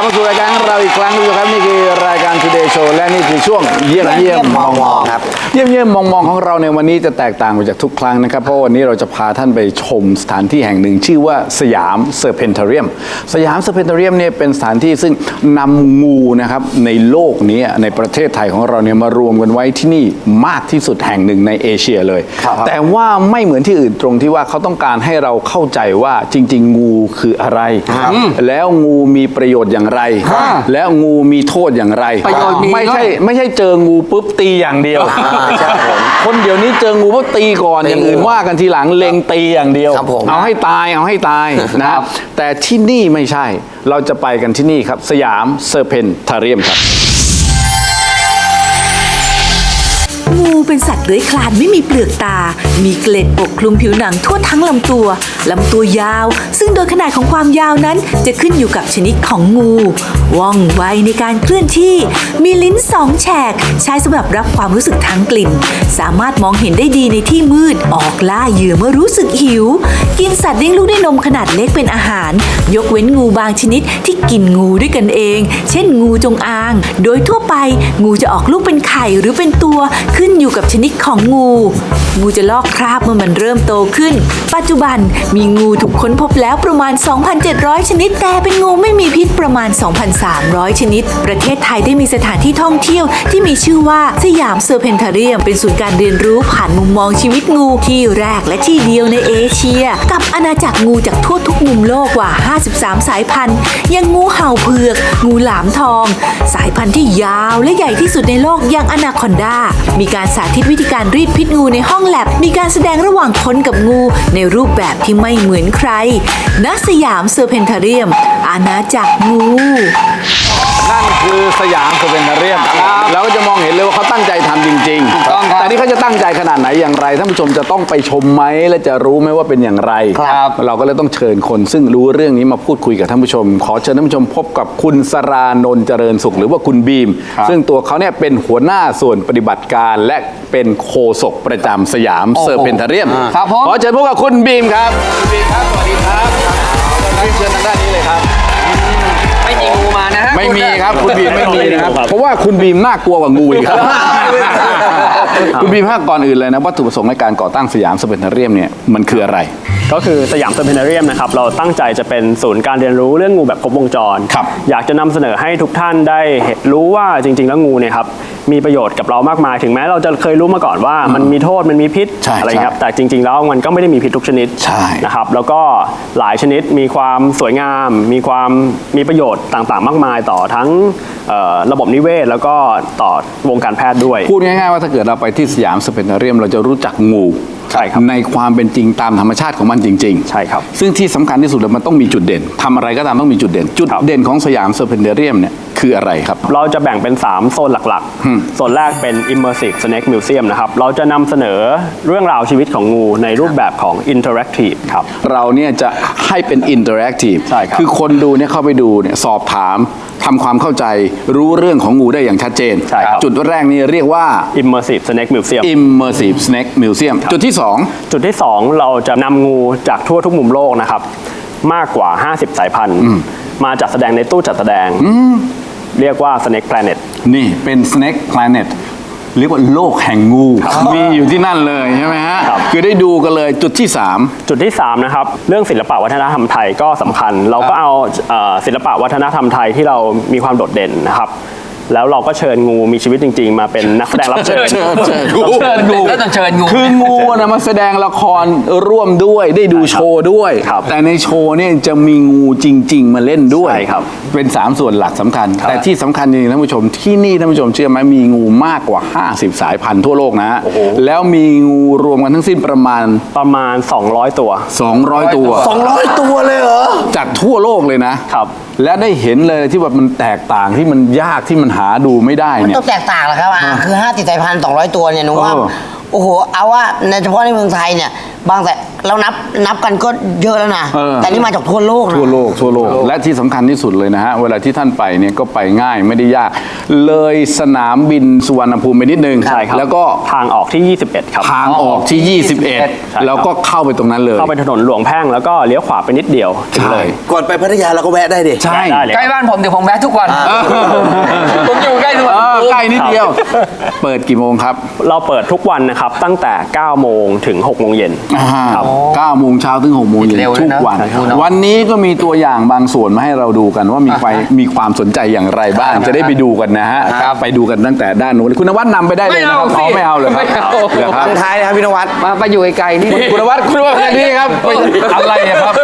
ลับมาสู่รายการของเราอีกครั้งหนึงครับนี่คือรายการ Today Show และนี่คือช่วงเยี่ยมเยี่ยมมองมองครับเยี่ยมเยี่ยมมองมองของเราในวันนี้จะแตกต่างไปจากทุกครั้งนะครับเพราะวันนี้เราจะพาท่านไปชมสถานที่แห่งหนึ่งชื่อว่าสยามเซอร์เพนทาเรียมสยามเซอร์เพนทาเรียมเนี่ยเป็นสถานที่ซึ่งนำงูนะครับในโลกนี้ในประเทศไทยของเราเนี่ยมารวมกันไว้ที่นี่มากที่สุดแห่งหนึ่งในเอเชียเลย แต่ว่าไม่เหมือนที่อื่นตรงที่ว่าเขาต้องการให้เราเข้าใจว่าจริง ๆ งูคืออะไร แล้วงูมีประโยชน์อย่างไร แล้วงูมีโทษอย่างไร ประโยชน์มีไม่ใช่ด้วยไม่ใช่เจองูปุ๊บตีอย่างเดียวคนเดี๋ยวนี้เจองูปุ๊บตีก่อนอย่างอื่นว่ากันทีหลังเล็งตีอย่างเดียวครับผมเอาให้ตายเอาให้ตายนะครับแต่ที่นี่ไม่ใช่ เราจะไปกันที่นี่ครับ สยามเซอร์เพนทาเรียมครับ เป็นสัตว์เลื้อยคลานไม่มีเปลือกตา มีเกล็ดปกคลุมผิวหนังทั่วทั้งลำตัว ลำตัวยาว ซึ่งโดยขนาดของความยาวนั้นจะขึ้นอยู่กับชนิดของงู ว่องไวในการเคลื่อนที่ มีลิ้นสองแฉก ใช้สำหรับรับความรู้สึกทางกลิ่น สามารถมองเห็นได้ดีในที่มืด ออกล่าเหยื่อเมื่อรู้สึกหิว กินสัตว์เลี้ยงลูกด้วยนมขนาดเล็กเป็นอาหาร ยกเว้นงูบางชนิดที่กินงูด้วยกันเอง เช่น งูจงอาง โดยทั่วไป งูจะออกลูกเป็นไข่หรือเป็นตัวขึ้นอยู่กับชนิดของงู งูจะลอกคราบเมื่อมันเริ่มโตขึ้น ปัจจุบันมีงูถูกค้นพบแล้วประมาณ 2,700 ชนิด แต่เป็นงูไม่มีพิษประมาณ 2,300 ชนิด ประเทศไทยได้มีสถานที่ท่องเที่ยวที่มีชื่อว่าสยามเซอร์เพนทาเรียม เป็นศูนย์การเรียนรู้ผ่านมุมมองชีวิตงูที่แรกและที่เดียวในเอเชีย กับอาณาจักรงูจากทั่วทุกมุมโลกกว่า 53 สายพันธุ์อยังงูเห่าเผือก งูหลามทอง สายพันธุ์ที่ยาวและใหญ่ที่สุดในโลกอย่างอนาคอนดา มีการสาธิตวิธีการรีดพิษงูในห้องแลบ มีการแสดงระหว่างคนกับงู ในรูปแบบที่ไม่เหมือนใคร นัสยามเซอร์เพนทาเรียม อาณาจักรงู นั่นคือสยามเซอร์เพนทาเรียมเราก็จะมองเห็นเลยว่าเขาตั้งใจทำจริงถูกต้องครับแต่นี่เขาจะตั้งใจขนาดไหนอย่างไรท่านผู้ชมจะต้องไปชมไหมและจะรู้ไหมว่าเป็นอย่างไรครับ เราก็เลยต้องเชิญคน ซึ่งรู้เรื่องนี้มาพูดคุยกับท่านผู้ชม ขอเชิญท่านผู้ชมพบกับคุณสรานนท์เจริญสุข หรือว่าคุณบีม ซึ่งตัวเขาเนี่ยเป็นหัวหน้าส่วนปฏิบัติการ และเป็นโฆษกประจำสยามเซอร์เพนทาเรียมครับผมขอเชิญพบกับคุณบีมครับคุณบีมครับสวัสดีครับเชิญทางด้านนี้เลยครับไม่มีงูมานะ ฮะไม่มีครับคุณบีมไม่มีนะครับ เพราะว่าคุณบีมน่ากลัวกว่างูอีกครับ คุณบีมถ้าก่อนอื่นเลยนะวัตถุประสงค์ในการก่อตั้งสยามสเปนเทเรียมเนี่ยมันคืออะไร ก็คือสยามเซอร์เพนเรียมนะครับเราตั้งใจจะเป็นศูนย์การเรียนรู้เรื่องงูแบบครบวงจร ครับ อยากจะนำเสนอให้ทุกท่านได้เห็นรู้ว่าจริง ๆ แล้วงูเนี่ยครับมีประโยชน์กับเรามากมาย ถึงแม้เราจะเคยรู้มาก่อนว่ามันมีโทษมันมีพิษใช่อะไรครับใช่แต่จริง ๆ แล้วมันก็ไม่ได้มีพิษทุกชนิดใช่ นะครับแล้วก็หลายชนิดมีความสวยงาม มีความมีประโยชน์ต่างๆ มากมายต่อทั้งเอ่อระบบนิเวศ แล้วก็ต่อวงการแพทย์ด้วย พูดง่ายๆว่าถ้าเกิดเราไปที่สยามสเปนเทเรียมเราจะรู้จักงูใช่ครับในความเป็นจริงตามธรรมชาติของมันจริงๆ ใช่ครับซึ่งที่สำคัญที่สุดเลยมันต้องมีจุดเด่นทำอะไรก็ตามต้องมีจุดเด่น จุดครับเด่นของสยามสเปนเทเรียมเนี่ย คืออะไรครับ เราจะแบ่งเป็น 3 โซนหลักๆ โซนแรกเป็น Immersive Snake Museum นะครับ เราจะนำเสนอเรื่องราวชีวิตของงูในรูปแบบของ Interactive ครับ เราเนี่ยจะให้เป็นอินเ r อร์แอคทีฟใช่ครับ คือคนดูเนี่ยเข้าไปดูเนี่ยสอบถามทำความเข้าใจรู้เรื่องของงูได้อย่างชัดเจน ใช่ครับ จุดแรกนี่เรียกว่า Immersive Snake Museum Immersive Snake Museum จุดที่2จุดที่ 2 เราจะนำงูจากทั่วทุกมุมโลกนะครับ มากกว่า 50 สายพันธุ์ มาจัดแสดงในตู้จัดแสดง เรียกว่า Snake Planet นี่เป็น Snake Planet เรียกว่าโลกแห่งงู มีอยู่ที่นั่นเลยใช่ไหมฮะครับ คือได้ดูกันเลยจุดที่ 3 จุดที่3นะครับเรื่องศิลปะวัฒนธรรมไทยก็สำคัญ เราก็เอาเอ่อศิลปะวัฒนธรรมไทยที่เรามีความโดดเด่นนะครับ แล้วเราก็เชิญงูมีชีวิตจริง ๆ มาเป็นนักแสดงรับเชิญ เชิญเชิญงูเชิญงูแล้วต้องเชิญงูคืองูนะมาแสดงละครร่วมด้วยได้ดูโชว์ด้วย ครับแต่ในโชว์เนี่ยจะมีงูจริง ๆ มาเล่นด้วยใช่ครับเป็น 3 ส่วนหลักสำคัญครับแต่ที่สำคัญจริงๆท่านผู้ชมที่นี่ท่านผู้ชมเชื่อไหมมีงูมากกว่า 50 สายพันธุ์ทั่วโลกนะฮะแล้วมีงูรวมกันทั้งสิ้นประมาณ ประมาณ 200 ตัว 200 ตัว 200 ตัวเลยเหรอ จากทั่วโลกเลยนะ ครับ และได้เห็นเลยที่ว่ามันแตกต่างที่มันยากที่มันหาดูไม่ได้มันเนี่ย ต้องแตกต่างแหละครับอ่าคือ5ติดสายพันธุ์200ตัวเนี่ยหนูว่าเออ โอ้โห เอาว่าในเฉพาะในเมืองไทยเนี่ย บางแต่เรานับนับกันก็เยอะแล้วนะ เออ แต่นี่มาจากทั่วโลกนะ ทั่วโลกทั่วโลก และที่สำคัญที่สุดเลยนะฮะ เวลาที่ท่านไปเนี่ยก็ไปง่ายไม่ได้ยาก เลยสนามบินสุวรรณภูมิไปนิดนึง ใช่ครับแล้วก็ทางออกที่ 21 ครับ ทางออกที่ใช่21ครับแล้วก็เข้าไปตรงนั้นเลย เข้าไปถนนหลวงแพ่งแล้วก็เลี้ยวขวาไปนิดเดียวถึงเลย ก่อนไปพัทยาเราก็แวะได้ดิ ใช่ได้เลยใกล้บ้านผมเดี๋ยวผมแวะทุกวัน ผมอยู่ใกล้ทุกวันเออใกล้นิดเดียว เปิดกี่โมงครับเราเปิดทุกวันนะครับ ตั้งแต่ 9 โมงถึง 6 โมงเย็น ครับ เก้าโมงเช้าถึงหกโมงเย็นเร็วเลยทุกนะวันใช่ครับวันนี้ก็มีตัวอย่างบางส่วนมาให้เราดูกันว่ามีใครมีความสนใจอย่างไรบ้าง จะได้ไปดูกันนะฮะไปดูกันตั้งแต่ด้านโน้นคุณนวัดนำไปได้เลยนะครับไม่เอาสิอ๋อไม่เอาเลยครับไม่เอา เหรอครับ สุดท้ายนะครับพี่นวัด มาไปอยู่ไกลๆนี่ คุณนวัดคุณนวัดนี่ครับอะไรอะครับ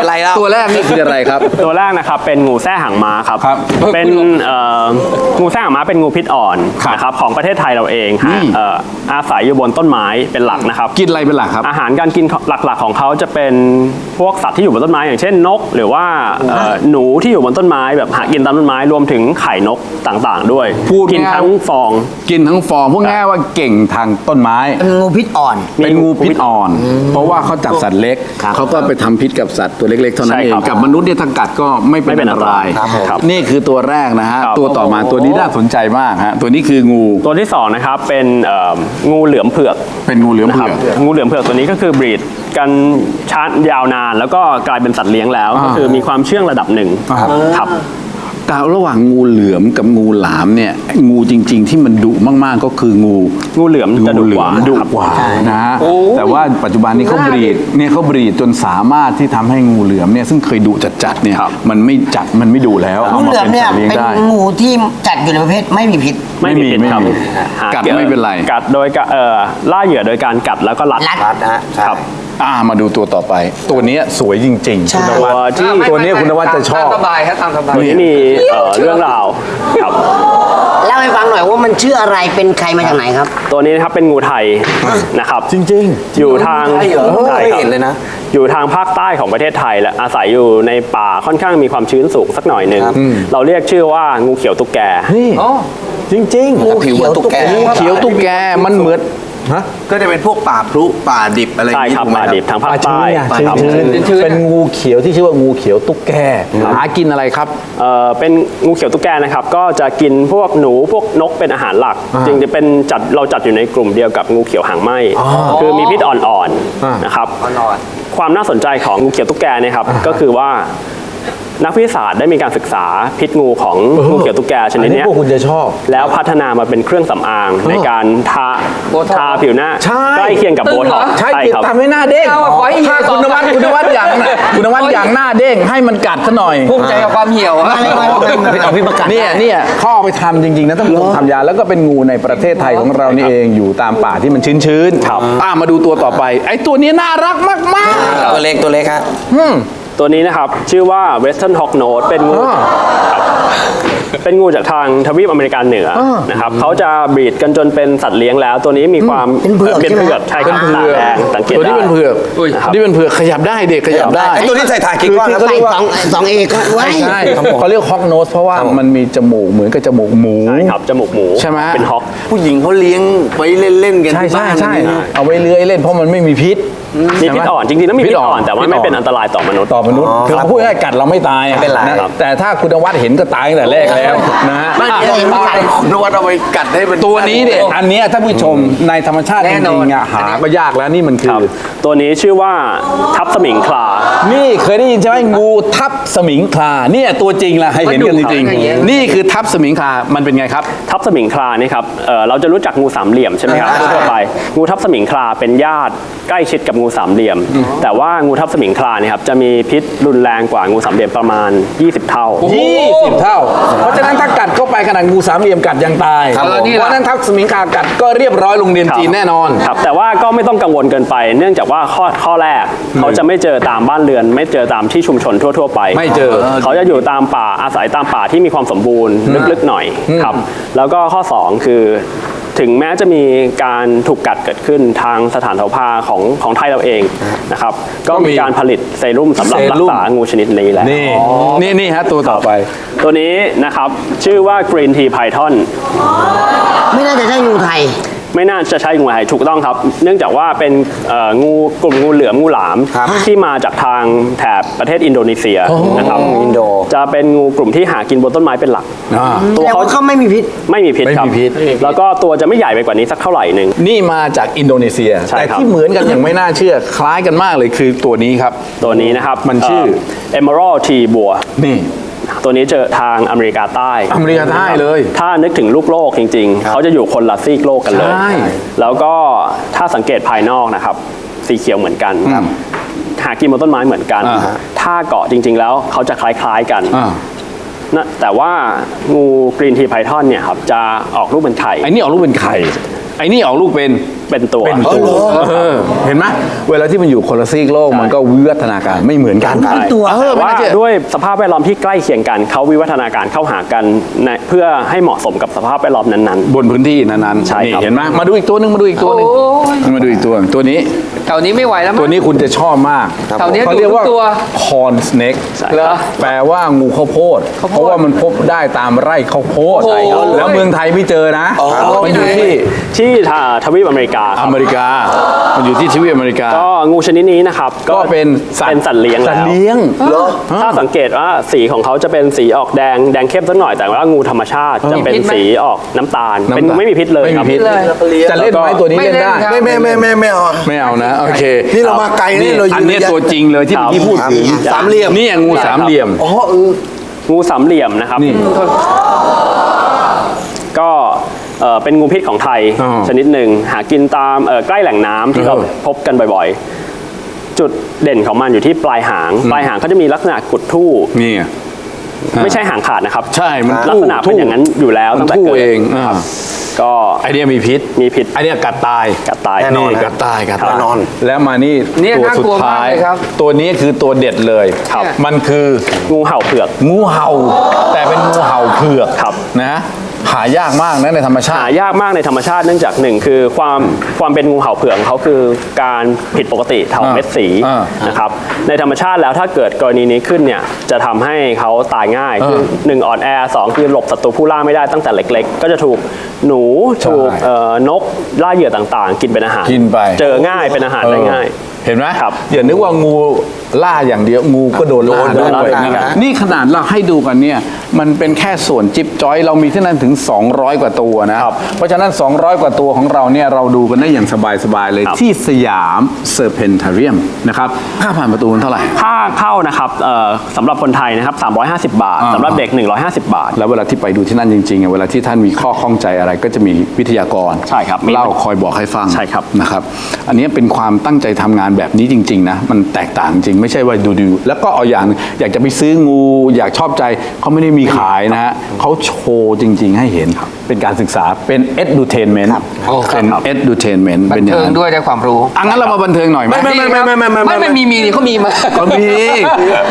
อะไรแล้ว ตัวแรกนี่คืออะไรครับ ตัวแรกนะครับเป็นงูแส้หางม้าครับ ครับ เป็นเอ่องูแส้หางม้าเป็นงูพิษอ่อนครับนะครับของประเทศไทยเราเองฮะอืม เอ่ออาศัยอยู่บนต้นไม้เป็นหลักนะครับ กินอะไรเป็นหลักครับ อาหารการกินหลักๆของเขาจะเป็นพวกสัตว์ที่อยู่บนต้นไม้อย่างเช่นนก หรือว่าเอ่อหนูที่อยู่บนต้นไม้แบบหากินตามต้นไม้รวมถึงไข่นกต่างๆ ด้วยพูดกินง่าย ทั้งฟอง กินทั้งฟอร์มพวกง่ายว่าเก่งทางต้นไม้ เป็นงูพิษอ่อน เป็นงูพิษอ่อน เพราะว่าเขาจับสัตว์เล็กเขาก็ไปทำพิษกับสัตว์ตัวเล็กๆเท่านั้นใช่เอครังบกับมนุษย์เนี่ยถ้ากัดก็ไม่เป็นไม่เป็นอันตรายอันตรายครับผมครับนี่คือตัวแรกนะฮะ ครับ ตัวต่อมาตัวนี้น่าสนใจมากฮะตัวนี้คืองู ตัวที่สองนะครับเป็นเอ่องูเหลือมเผือกเป็นงูเหลือมนะคเผืรับอก งูเหลือมเผือกตัวนี้ก็คือบรีดกันชาติยาวนาน แล้วก็กลายเป็นสัตว์เลี้ยงแล้วอ่าก็คือมีความเชื่องระดับหนึ่งครับครับ แต่ระหว่างงูเหลือมกับงูหลามเนี่ย งูจริง ๆ ที่มันดุมากๆก็คืองูงูเหลือมจะดุกว่าดุครับกว่านะฮะแต่ว่าปัจจุบันนี้เขาบรีดเนี่ยเขาบรีดจนสามารถที่ทำให้งูเหลือมเนี่ยซึ่งเคยดุจัดๆเนี่ยครับมันไม่จัดมันไม่ดุแล้วงูเอาเหมาลือมเป็นเนี่ยสัตว์เลี้ยงเป็นได้งูที่จัดอยู่ในประเภทไม่มีพิษไม่มีพิษครับไม่มีหากัดไม่เป็นไรกัดโดยกะเอ่อล่าเหยื่อโดยการกัดแล้วก็รัดรัดรัดนะฮะใช่ครับ อ่ามาดูตัวต่อไป ตัวเนี้ยสวยจริงๆใช่ คุณนวัดตัวที่ตัวเนี้ยคุณนวัดจะชอบ ตามสบายครับตามสบายตัวนี้มีเอ่อเรื่องราวครับ เล่าให้ฟังหน่อยว่ามันชื่ออะไรเป็นใครมาจากไหนครับ ตัวนี้นะครับเป็นงูไทยนะครับจริงๆอยู่ทางใช่เหรอใช่ไม่ครับเห็นเลยนะ อยู่ทางภาคใต้ของประเทศไทยและอาศัยอยู่ในป่าค่อนข้างมีความชื้นสูงสักหน่อยหนึ่งเราเรียกชื่อว่างูเขียวตุ๊กแกอ๋อจริงงูผิวเหมือนตุ๊กแกๆเขียวตุ๊กแกมันเหมือน ก็จะเป็นพวกป่าพลุป่าดิบอะไรอย่าใช่งนี้ครับถูกไหมป่าครับ ดิบทางภาคใต้ชื้นครับ ชื้นชื้นๆเป็นงูเขียวที่ชื่อว่างูเขียวตุ๊กแกหากินอะไรครับ เอ่อเป็นงูเขียวตุ๊กแกนะครับ ก็จะกินพวกหนูพวกนกเป็นอาหารหลักจึงจะเป็นจัดเราจัดอยู่ในกลุ่มเดียวกับงูเขียวหางไหมคือมีพิษอ่อนๆนะครับอ่อนความน่าสนใจของงูเขียวตุ๊กแกเนี่ยครับ ก็คือว่า นักวิทยาศาสตร์ได้มีการศึกษาพิษงูของงูเขียวตุ๊กแกชนิดเนี้ยพวกคุณจะชอบ แล้วพัฒนามาเป็นเครื่องสำอางในการทาโบท็อกซ์ ทาผิวหน้าใช่ ใกล้เคียงกับตึโบงเหรท็อ อกซ์ใช่ครับทำให้หน้าเด้งเอาอะขออีกถ้าคุณนวัดคุณนวัดอย่างน่ะคุณนวัดอย่างหน้าเด้งให้มันกัดซะหน่อยภูมิใจกับความเหี่ยวอะอะไรวะเอาพี่ประกาศ เนี่ยเนี่ยเขาเอาไปทำจริง ๆ นะต้องทำยาแล้วก็เป็นงูในประเทศไทยของเรานี่เองอยู่ตามป่าที่มันชื้นๆครับอ่ามาดูตัวต่อไป ไอ้ตัวนี้น่ารักมากตัวเล็กตัวเล็กฮะ ตัวนี้นะครับ ชื่อว่า Western Hawk Nose เป็นงูครับเป็นงูจากทางทวีปอเมริกาเหนืออนะครับเขาจะบรีดกันจนเป็นสัตว์เลี้ยงแล้ว ตัวนี้มีความเป็นเผือกเป็นใช่ไหมเผือกใช่ครับเป็นเผืตาอกแดงสังเกตตัวนี้ได้ เป็นเผือกอุ้ยนะครับนี่เป็นเผือกขยับได้เด็กขยับได้ไอ้ตัวนี้ใส่ถ่ายกี่ก้อนครับใส่สองสองเอกก็ไว้ ใช่เขาเรียกฮอกโนสเพราะว่ามันมีจมูกเหมือนกับจมูกหมู ใช่ครับจมูกหมูใช่ไหม เป็นฮอก ผู้หญิงเขาเลี้ยงไว้เล่นๆกันใช่ที่ใช่บ้านใช่ นะเอาไว้เลื้อยเล่นเพราะมันไม่มีพิษ มีพิษอ่อนจริงๆแล้วมีพิษอ่อนแต่ว่าไม่เป็นอันตรายต่อมนุษย์ ต่อมนุษย์คือพูดง่ายๆกัดเราไม่ตายอะไม่เป็นไรนะครับแต่ถ้าคุณนวัดเห็นก็ตายตั้งแต่แรกแล้วนะฮะ ไม่อะเดี๋ยวตายนวัดเอาไปกัดให้เป็น ตัวนี้เนี่ยอันเนี้ยถ้าผู้ชมในธรรมชาติจแน่นริอนงๆอะหาก็ยากแล้วนี่มันคืครัอบตัวนี้ชื่อว่าทับสมิงคลา นี่เคยได้ยินใช่ไหมงูทับสมิงคลาเนี่ยตัวจริงละให้เห็นกันจริงมันดุครับๆนี่คือทับสมิงคลามันเป็นไงครับ ทับสมิงคลานี่ครับเอ่อเราจะรู้จักงูสามเหลี่ยมใช่ไหมครับทั่วๆไป งูทับสมิงคลาเป็นญาติใกล้ชิดกับงูสามเหลี่ยม แต่ว่างูทับสมิงคลาเนี่ยครับจะมีพิษรุนแรงกว่างูสามเหลี่ยมประมาณ 20 เท่า 20 เท่า เพราะฉะนั้นถ้ากัดเข้าไปขนาดงูสามเหลี่ยมกัดยังตายครับผม เพราะฉะนั้นทับสมิงคลากัดก็เรียบร้อยโรงเรียนครับจีนแน่นอน ครับแต่ว่าก็ไม่ต้องกังวลเกินไป เนื่องจากว่าข้อข้อแรก เขาจะไม่เจอตามบ้านเรือน ไม่เจอตามที่ชุมชนทั่ว ๆ ไป ไม่เจอ เขาจะอยู่ตามป่าอาศัยตามป่าที่มีความสมบูรณ์ลึกๆหน่อยครับ แล้วก็ข้อ 2 คือ ถึงแม้จะมีการถูกกัดเกิดขึ้นทางสถานเถาพาของของไทยเราเองนะครับก็มีการผลิตเซรุ่มสำหรับเซรัรุ่กมษางูชนิดนี้แล้วนี่นี่นี่ฮะตัวต่อไป ตัวนี้นะครับชื่อว่า Green Tea Python ไม่น่าจะใช่งูไทย ไม่น่าจะใช่งูไทยถูกต้องครับ เนื่องจากว่าเป็นเอ่องูกลุ่มงูเหลือมงูหลามที่มาจากทางแถบประเทศอินโดนีเซียนะครับอินโด จะเป็นงูกลุ่มที่หากินบนต้นไม้เป็นหลัก อ่า ตัวแต่เขาว่าเขาไม่มีพิษ ไม่มีพิษไม่มีครับพิษ แล้วก็ตัวจะไม่ใหญ่ไปกว่านี้สักเท่าไหร่หนึ่ง นี่มาจากอินโดนีเซีย ใช่แต่ครับ ที่เหมือนกันอย่างไม่น่าเชื่อ คล้ายกันมากเลยคือตัวนี้ครับ ตัวนี้นะครับมันชื่อเอม r a l d ทีบัว นี่ ตัวนี้เจอทางอเมริกาใต้อเมริกาใต้เลย ถ้านึกถึงลูกโลกจริง ๆ เขาจะอยู่คนละซีกโลกกันเลย ใช่ แล้วก็ถ้าสังเกตภายนอกนะครับ สีเขียวเหมือนกันครับหากินบนต้นไม้เหมือนกัน อ่าฮะ ถ้าเกาะจริง ๆ แล้วเขาจะคล้ายๆกันอ่านะแต่ว่างูกรีนทีไพทอนเนี่ยครับจะออกรูปเป็นไข่ ไอ้นี่ออกลูกเป็นไข่ ไอ้นี่ออกลูกเป็น เป็นตัว เป็นตัว เออ เห็นไหมเวลาที่มันอยู่คนละซีกโลกมันก็วิวัฒนาการไม่เหมือนกันใช่เออแต่ไม่ว่าน่าเชื่อ ด้วยสภาพแวดล้อมที่ใกล้เคียงกันเขาวิวัฒนาการเข้าหากันในเพื่อให้เหมาะสมกับสภาพแวดล้อมนั้น บนพื้นที่นั้นๆใช่นี่ครับ เห็นไหมมาดูอีกตัวหนึงมาดูอีกตัวหนึงโอ้ย มาดูอีกตัวหนึ่งตัวนี้ แถวนี้ไม่ไหวแล้วมั้ตัวงนี้คุณจะชอบมากแถวนี้เขาเรียกว่าดูทุกตัว คอนสเน็กเหรอ แปลว่างูข้าวโพด ข้าวโพดเพราะว่ามันพบได้ตามไร่ข้าวโพดโอ้โหแล้วเมืองไทยไม่เจอนะ มันอยู่ที่ ๆ ที่ทาทวีปอเมริกาคอรับเมริกา มันอยู่ที่ทวีปอเมริกา ก็งูชนิดนี้นะครับก็เป็นสัตว์เป็นสัตว์เลี้ยงสัตแล้ว์วเลี้ยงถ้าสังเกตว่าสีของเขาจะเป็นสีออกแดงแดงเข้มสักหน่อยแต่ว่างูธรรมชาติจะเป็นมีพิษไหมสีออกน้ำตาล เป็นน้ำตาลไม่มีพิษเลยไม่คมีรับ พิษเลยจะเล่นไหมตัวนี้ไม่เล่นเล่นได้ครับไม่ไม่ไม่ไม่ไม่เอาอะไม่เอานะ โอเคนี่เรามาไกลนี่เราอยู่อันเนี้ยระยะตัวจริงเลยที่ครับเมื่อกี้พูดถึงสามเหลี่ยม นี่งูสามเหลี่ยม อ๋อเออ งูสามเหลี่ยมนะครับ นี่ ก็ เอ่อเป็นงูพิษของไทยอ๋อชนิดหนึ่งหากินตามเอ่อใกล้แหล่งน้ำที่เราเออ พบกันบ่อยๆ จุดเด่นของมันอยู่ที่ปลายหาง ปลายหางเขาจะมีลักษณะกุดทู่ นี่ไงไม่ใช่หางขาดนะครับใช่มันลักษณะเป็นอย่างนั้นอยู่แล้วมัตั้นงแต่ทู่เกิดเองอ่าก็ไอเนี้ยมีพิษมีพิษไอเนี้ยกัดตาย กัดตาย แน่นอน กัดตายกัดครัตายบนอน แล้วมานี่เนี่ยตัวน่าสุกลัดวมากท้าย เลยครับ ตัวนี้คือตัวเด็ดเลยครับ มันคือ งูเห่าเผือก งูเห่า แต่เป็นงูเห่าเผือกครับ นะ หายากมากนะในธรรมชาหาติ ยากมากในธรรมชาติเนื่องจากหนึ่งคือความความเป็นงูเห่าเผือกของเขาคือการผิดปกติทางอ่าเม็ดสีอ่านะครับในธรรมชาติแล้วถ้าเกิดกรณีนี้ขึ้นเนี่ยจะทำให้เขาตายง่ายคือหนึ่งอ่อนแอสองคือหลบศัตรูผู้ล่าไม่ได้ตั้งแต่เล็ก ๆ ก็จะถูกหนูถูกเอ่อนกล่าเหยื่อต่างๆ กินเป็นอาหารกินไป เจอง่ายเป็นอาหารได้ง่าย เห็นไหมครับ อย่านึกว่างู ล่าอย่างเดียวงูก็โดนล่าโดนด้วยล่านะครับนะนี่ขนาดเราให้ดูกันเนี่ยมันเป็นแค่ส่วนจิ๊บจอยเรามีที่นั่นถึง 200 กว่าตัวนะเพราะฉะนั้น 200 กว่าตัวของเราเนี่ยเราดูกันได้อย่างสบายๆเลยครับที่สยามเซอร์เพนทาเรียมนะครับค่าผ่านประตูมันเท่าไหร่ค่าเข้านะครับเอ่อสำหรับคนไทยนะครับ 350 บาทอ่าสำหรับเด็ก 150 บาท แล้วเวลาที่ไปดูที่นั่นจริงๆอะเวลาที่ท่านมีข้อข้องใจอะไรก็จะมีวิทยากรใช่ครับมีเล่าคอยบอกให้ฟังใช่ครับนะครับ อันนี้เป็นความตั้งใจทำงานแบบนี้จริง ๆ นะ มันแตกต่างจริงไม่ใช่ว่าดูๆแล้วก็เอาอย่างหนึ่งอยากจะไปซื้องู อยากชอบใจเขาไม่ได้มีขายนะฮะเขาโชว์จริง ๆ ให้เห็นเป็นการศึกษาเป็น edutainment เป็น edutainment บัเป็นนอย่างเทิงนั้นด้วยได้ความรู้อังั้นเรามาบันเทิงหน่อยไหม ไม่ไม่ไม่ไม่ไม่ไม่ไม่ ไม่มีมีนี่เขามีมาเขามี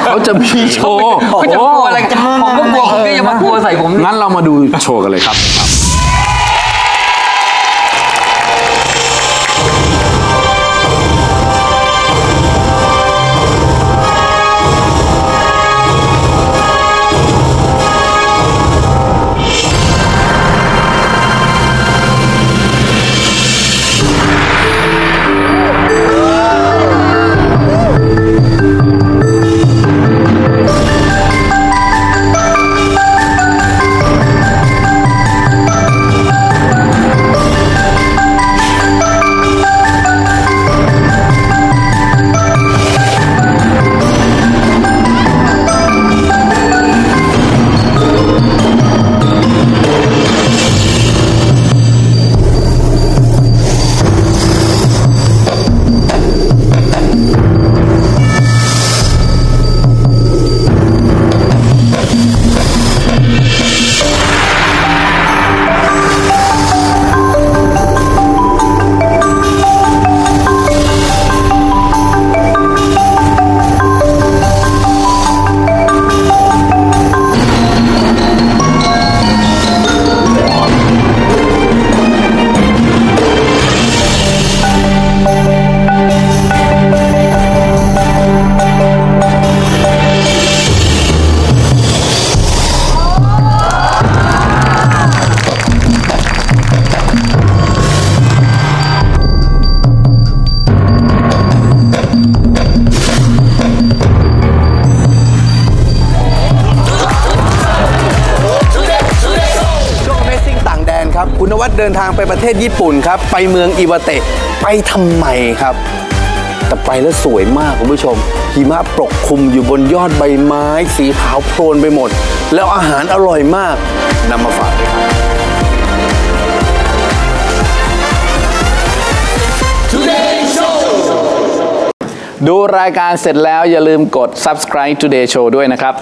เขาจะมีโชว์เขาจะกลัวอะไรกันผมก็กลัวคุณก็อย่ามากลัวใส่ผม งั้นเรามาดูโชว์กันเลยครับ เดินทางไปประเทศญี่ปุ่นครับ ไปเมืองอิวาเตะไปทำไมครับ แต่ไปแล้วสวยมากคุณผู้ชมหิมะปกคลุมอยู่บนยอดใบไม้ สีขาวโพลนไปหมด แล้วอาหารอร่อยมากนำมาฝากด้วยครับ ดูรายการเสร็จแล้วอย่าลืมกด subscribe Today Show ด้วยนะครับ